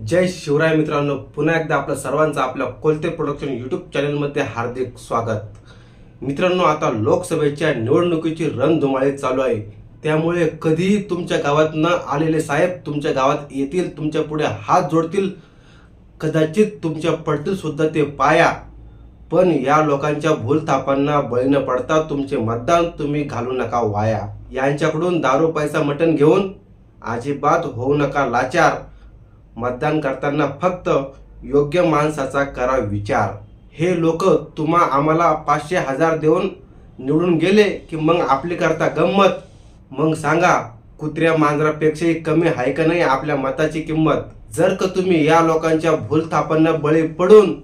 जय शिवराय मित्रांनो पुन्हा एकदा आपलं सर्वांचं आपल्या कोलते प्रोडक्शन युट्यूब चॅनलमध्ये हार्दिक स्वागत. मित्रांनो आता लोकसभेच्या निवडणुकीची रणधुमाळी चालू आहे. त्यामुळे कधीही तुमच्या गावात न आलेले साहेब तुमच्या गावात येतील तुमच्यापुढे हात जोडतील. कदाचित तुमच्या पडतील सुद्धा ते पाया. पण या लोकांच्या भूलथापांना बळी न पडता तुमचे मतदान तुम्ही घालू नका वाया. यांच्याकडून दारू पैसा मटण घेऊन अजिबात होऊ नका लाचार. मतदान करताना फक्त योग्य माणसाचा करा विचार. हे लोक तुम्हा आम्हाला पाचशे हजार देऊन निवडून गेले की मग आपली करता गंमत? मग सांगा कुत्र्या मांजरापेक्षाही कमी आहे का नाही आपल्या मताची किंमत? जर का तुम्ही या लोकांच्या भूलथापांना बळी पडून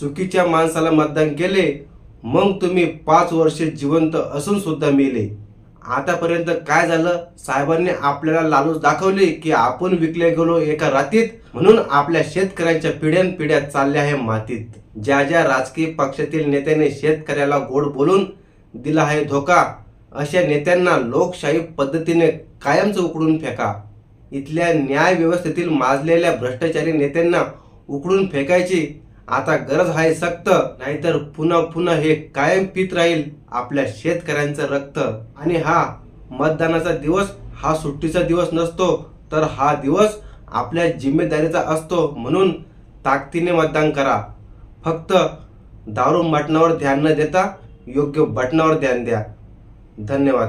चुकीच्या माणसाला मतदान केले मग तुम्ही पाच वर्षे जिवंत असून सुद्धा मेले. आतापर्यंत काय झालं? साहेबांनी आपल्याला लालूच दाखवली की आपण विकले गेलो एका रातीत. म्हणून आपल्या शेतकऱ्यांच्या पिढ्यान पिढ्या चालल्या आहे मातीत. ज्या ज्या राजकीय पक्षातील नेत्याने शेतकऱ्याला गोड बोलून दिला आहे धोका अशा नेत्यांना लोकशाही पद्धतीने कायमच उकडून फेका. इथल्या न्याय व्यवस्थेतील माजलेल्या भ्रष्टाचारी नेत्यांना उकडून फेकायची आता गरज आहे सक्त नाहीतर पुन्हा पुन्हा हे कायम पित राहील आपल्या शेतकऱ्यांचं रक्त. आणि हा मतदानाचा दिवस हा सुट्टीचा दिवस नसतो तर हा दिवस आपल्या जिम्मेदारीचा असतो म्हणून ताकदीने मतदान करा. फक्त दारू मटणावर ध्यान न देता योग्य बटणावर ध्यान द्या. धन्यवाद.